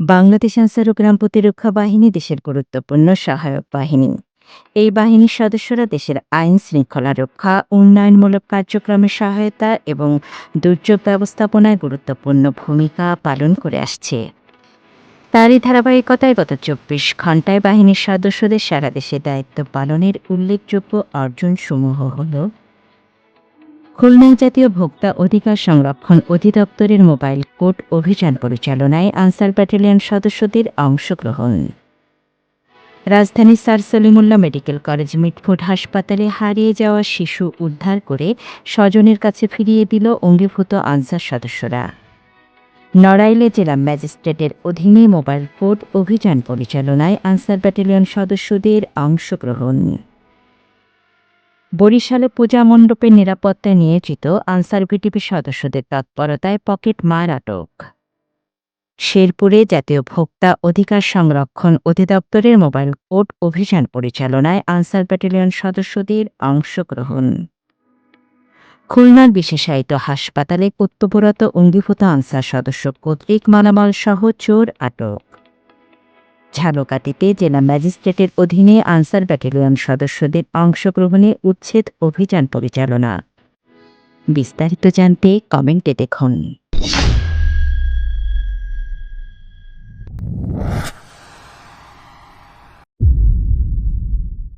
বাংলাদেশ আনসার ও গ্রাম প্রতিরক্ষা বাহিনী দেশের গুরুত্বপূর্ণ সহায়ক বাহিনী। এই বাহিনীর সদস্যরা দেশের আইন শৃঙ্খলা রক্ষা, উন্নয়নমূলক কার্যক্রমে সহায়তা এবং দুর্যোগ ব্যবস্থাপনায় গুরুত্বপূর্ণ ভূমিকা পালন করে আসছে। তারই ধারাবাহিকতায় গত চব্বিশ ঘন্টায় বাহিনীর সদস্যদের সারা দেশে দায়িত্ব পালনের উল্লেখযোগ্য অর্জনসমূহ হল খুলনা জাতীয় ভোক্তা অধিকার সংরক্ষণ অধিদপ্তরের মোবাইল কোর্ট অভিযান পরিচালনায় আনসার ব্যাটালিয়ন সদস্যদের অংশগ্রহণ। রাজধানীর sir Salimullah medical college Mitford হাসপাতালে হারিয়ে যাওয়া শিশু উদ্ধার করে স্বজনের কাছে ফিরিয়ে দিল অঙ্গীভূত আনসার সদস্যরা। নড়াইলে জেলা ম্যাজিস্ট্রেটের অধীনে মোবাইল কোর্ট অভিযান পরিচালনায় আনসার ব্যাটালিয়ন সদস্যদের অংশগ্রহণ। বরিশালে পূজা মণ্ডপে নিরাপত্তায় নিয়োজিত আনসার ভিটিপি সদস্যদের তৎপরতায় পকেট মার আটক। শেরপুরে জাতীয় ভোক্তা অধিকার সংরক্ষণ অধিদপ্তরের মোবাইল কোর্ট অভিযান পরিচালনায় আনসার ব্যাটালিয়ন সদস্যদের অংশগ্রহণ। খুলনার বিশেষায়িত হাসপাতালে কর্তব্যরত অঙ্গীভূত আনসার সদস্য কর্তৃক মালামাল সহ চোর আটক। ঝালকাঠিতে জেলা ম্যাজিস্ট্রেটের অধীনে আনসার ব্যাটালিয়ন সদস্যদের অংশগ্রহণে উচ্ছেদ অভিযান পরিচালনা। বিস্তারিত জানতে কমেন্টে দেখুন।